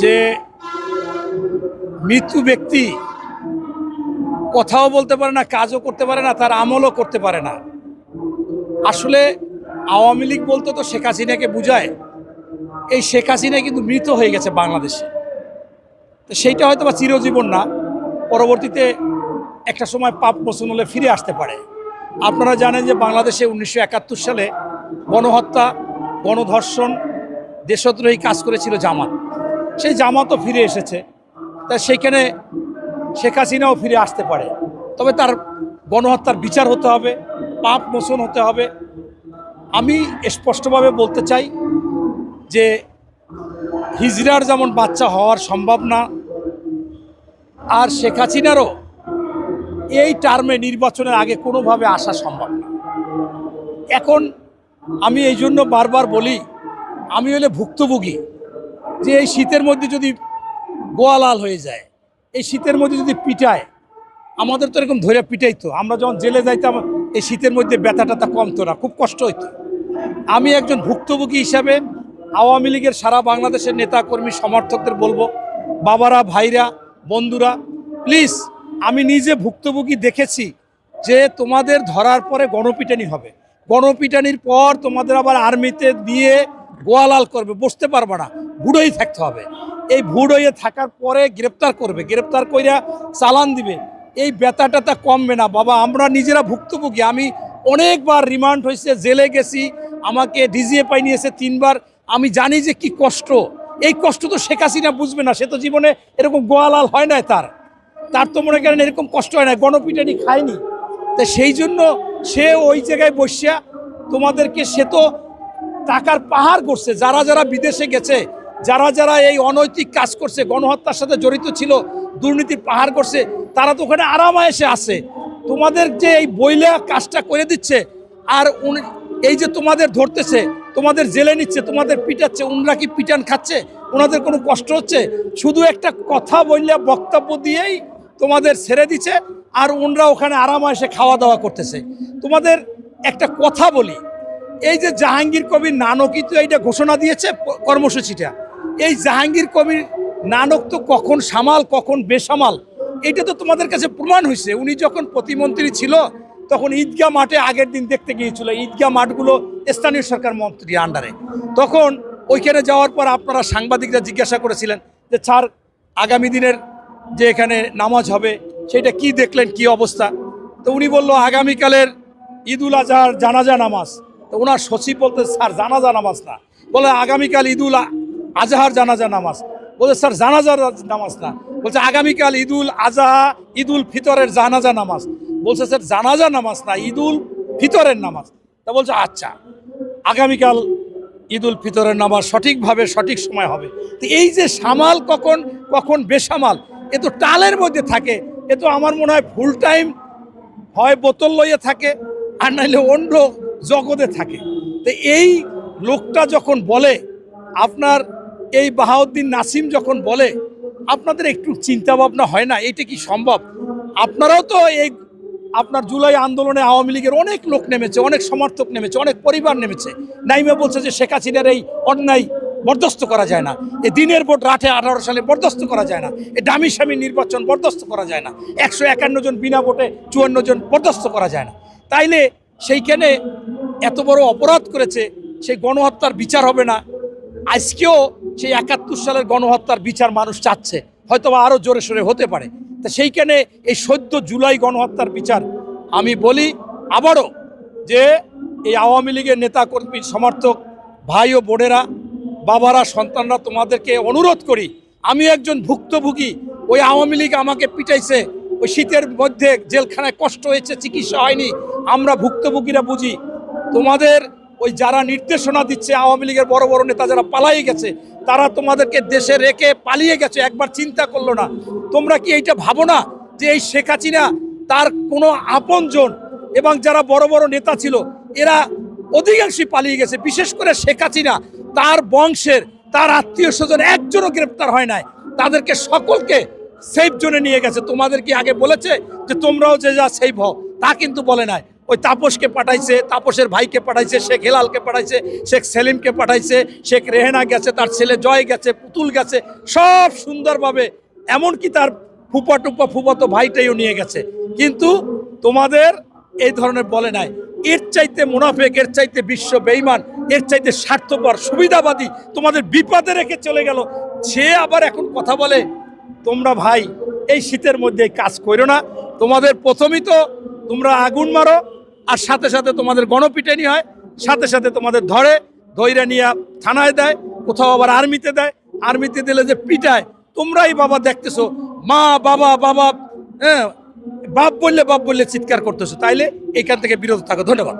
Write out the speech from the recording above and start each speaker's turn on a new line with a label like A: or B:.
A: যে মৃত্যু ব্যক্তি কথাও বলতে পারে না, কাজও করতে পারে না, তার আমলও করতে পারে না। আসলে আওয়ামী লীগ বলতে তো, শেখ হাসিনাকে বুঝায়, এই শেখ হাসিনা কিন্তু মৃত হয়ে গেছে বাংলাদেশে। তো সেইটা হয়তো বা চিরজীবন না, পরবর্তীতে একটা সময় পাপ মোচন হলে ফিরে আসতে পারে। আপনারা জানেন যে বাংলাদেশে উনিশশো একাত্তর সালে গণহত্যা, গণধর্ষণ দেশদ্রোহী কাজ করেছিল জামাত। সেই জামাতও ফিরে এসেছে। তা সেখানে শেখ হাসিনাও ফিরে আসতে পারে। তবে তার গণহত্যার বিচার হতে হবে, পাপ মোচন হতে হবে। আমি স্পষ্টভাবে বলতে চাই যে হিজড়ার যেমন বাচ্চা হওয়ার সম্ভব না, আর শেখ হাসিনারও এই টার্মে নির্বাচনের আগে কোনোভাবে আসা সম্ভব না। এখন আমি এই জন্য বারবার বলি আমি হলে ভুক্তভোগী। যে এই শীতের মধ্যে যদি গোয়ালাল হয়ে যায়, এই শীতের মধ্যে যদি পিটায়, আমাদের তো এরকম ধরে পিটাইতো। আমরা যখন জেলে যাইতাম, এই শীতের মধ্যে ব্যথা ট্যাথা কমতো না, খুব কষ্ট হইতো। আমি একজন ভুক্তভোগী হিসাবে আওয়ামী লীগের সারা বাংলাদেশের নেতা কর্মী সমর্থকদের বলব, বাবারা, ভাইরা, বন্ধুরা, প্লিজ, আমি নিজে ভুক্তভোগী দেখেছি যে তোমাদের ধরার পরে গণপিটানি হবে। গণপিটানির পর তোমাদের আবার আর্মিতে দিয়ে গোয়ালাল করবে, বসতে পারবে না। বুড়োই থাকতে হবে। এই বুড়োয়ে থাকার পরে গ্রেপ্তার করবে। গ্রেপ্তার কইরা চালান দিবে। এই ব্যথা ট্যাথা কমবে না। বাবা, আমরা নিজেরা ভুক্তভোগী। আমি অনেকবার রিমান্ড হয়েছে জেলে গেছি। আমাকে ডিজিএফআই নিয়েছে তিনবার। আমি জানি যে কি কষ্ট। এই কষ্ট তো শেখ হাসিনা বুঝবে না। সে তো জীবনে এরকম গোয়ালাল হয় না তার। তার তো মনে করেন এরকম কষ্ট হয় না গণপিটানি খায়নি। তা সেই জন্য সে ওই জায়গায় বসিয়া তোমাদেরকে সে তো টাকার পাহাড় করছে যারা যারা বিদেশে গেছে, যারা যারা এই অনৈতিক কাজ করছে, গণহত্যার সাথে জড়িত ছিল, দুর্নীতির পাহাড় করছে তারা তো ওখানে আরামায়েসে আছে। তোমাদের যে এই বইলা কাজটা করে দিচ্ছে, আর এই যে তোমাদের ধরতেছে, তোমাদের জেলে নিচ্ছে, তোমাদের পিটাচ্ছে, উনরা কি পিটান খাচ্ছে? ওনাদের কোনো কষ্ট হচ্ছে? শুধু একটা কথা বললে বক্তব্য দিয়েই তোমাদের ছেড়ে দিচ্ছে, আর উনরা ওখানে আরামায়েসে খাওয়া দাওয়া করতেছে। তোমাদের একটা কথা বলি এই যে জাহাঙ্গীর কবির নানকই তো এইটা ঘোষণা দিয়েছে কর্মসূচিটা। এই জাহাঙ্গীর কবির নানক তো কখন সামাল, কখন বেসামাল, এটা তো তোমাদের কাছে প্রমাণ হয়েছে। উনি যখন প্রতিমন্ত্রী ছিল, তখন ঈদগাহ মাঠে আগের দিন দেখতে গিয়েছিল। ঈদগাহ মাঠগুলো স্থানীয় সরকার মন্ত্রী আন্ডারে। তখন ওইখানে যাওয়ার পর আপনারা সাংবাদিকরা জিজ্ঞাসা করেছিলেন যে, স্যার, আগামী দিনের যে এখানে নামাজ হবে, সেটা কি দেখলেন? কি অবস্থা? তো উনি বলল, আগামীকালের ঈদুল আজহার জানাজা নামাজ। তো ওনার সচিব বলতে স্যার, জানাজা নামাজ না। বলে, আগামীকাল ঈদুল আজহার জানাজা নামাজ। বলে, স্যার জানাজার নামাজ না। বলছে, আগামীকাল ঈদুল আজহা, ঈদুল ফিতরের জানাজা নামাজ। বলছে, স্যার, জানাজা নামাজ না, ঈদুল ফিতরের নামাজ। তা বলছে আচ্ছা আগামীকাল ঈদুল ফিতরের নামাজ সঠিকভাবে সঠিক সময় হবে। তো এই যে সামাল কখন কখন বেসামাল, এ তো টালের মধ্যে থাকে। এ তো আমার মনে হয় ফুল টাইম হয়, বোতল লইয়ে থাকে, আর নাইলে অন্য জগতে থাকে। তো এই লোকটা যখন বলে, আপনার এই বাহাউদ্দিন নাসিম যখন বলে, আপনাদের একটু চিন্তা ভাবনা হয় না? এটা কি সম্ভব? আপনারাও তো এই আপনার জুলাই আন্দোলনে আওয়ামী লীগের অনেক লোক নেমেছে, অনেক সমর্থক নেমেছে, অনেক পরিবার নেমেছে। নাইমে বলছে যে শেখ হাসিনার এই অন্যায় বরদাস্ত করা যায় না। এ দিনের ভোট রাঠে আঠারো সালে বরদাস্ত করা যায় না। এ দামি স্বামী নির্বাচন বরদাস্ত করা যায় না। একশো একান্ন জন বিনা ভোটে চুয়ান্ন জন বরদাস্ত করা যায় না। তাইলে সেইখানে এত বড় অপরাধ করেছে, সেই গণহত্যার বিচার হবে না। আজকেও সেই একাত্তর সালের গণহত্যার বিচার মানুষ চাচ্ছে হয়তো বা আরও জোরে সোরে হতে পারে। তা সেইখানে এই সদ্য জুলাই গণহত্যার বিচার আমি বলি আবারও যে এই আওয়ামী লীগের নেতা কর্মী সমর্থক ভাই ও বোনেরা, বাবারা, সন্তানরা তোমাদেরকে অনুরোধ করি আমি একজন ভুক্তভোগী, ওই আওয়ামী লীগ আমাকে পিটাইছে ওই শীতের মধ্যে জেলখানায় কষ্ট হয়েছে, চিকিৎসা হয়নি। আমরা ভুক্তভোগীরা বুঝি, তোমাদের ওই যারা নির্দেশনা দিচ্ছে, আওয়ামী লীগের বড় বড় নেতা যারা পালাই গেছে, তারা তোমাদেরকে দেশে রেখে পালিয়ে গেছে, একবার চিন্তা করল না। তোমরা কি এইটা ভাবো না যে এই শেখ হাসিনা তার কোনো আপনজন এবং যারা বড় বড় নেতা ছিল, এরা অধিকাংশই পালিয়ে গেছে, বিশেষ করে শেখ হাসিনা, তার বংশের, তার আত্মীয় স্বজন একজনও গ্রেপ্তার হয় নাই। তাদেরকে সকলকে সেফ জোনে নিয়ে গেছে। তোমাদের কি আগে বলেছে যে তোমরাও যে যা সেফ হও? তা কিন্তু বলে নাই। ওই তাপসকে পাঠাইছে, তাপসের ভাইকে পাঠাইছে, শেখ হেলালকে পাঠাইছে, শেখ সেলিমকে পাঠাইছে, শেখ রেহেনা গেছে, তার ছেলে জয় গেছে, পুতুল গেছে, সব সুন্দরভাবে। এমনকি তার ফুপা টুপা ফুপাতো ভাইটাইও নিয়ে গেছে। কিন্তু তোমাদের এই ধরনের বলে নাই। এর চাইতে মুনাফেক, এর চাইতে বিশ্ব বেইমান এর চাইতে স্বার্থপর, সুবিধাবাদী তোমাদের বিপদে রেখে চলে গেল। সে আবার এখন কথা বলে তোমরা ভাই এই শীতের মধ্যে কাজ করো না। তোমাদের প্রথমেই তো তোমরা আগুন মারো, আর সাথে সাথে তোমাদের গণপিটানি হয়, সাথে সাথে তোমাদের ধরে ধৈর্য নিয়ে থানায় দেয়, কোথাও আবার আর্মিতে দেয়, আর্মিতে দিলে যে পিটায়, তোমরাই বাবা দেখতেছো, মা, বাবা বাবা হ্যাঁ বাপ বললে বাপ বললে চিৎকার করতেছো, তাইলে এখান থেকে বিরত থাকো, ধন্যবাদ।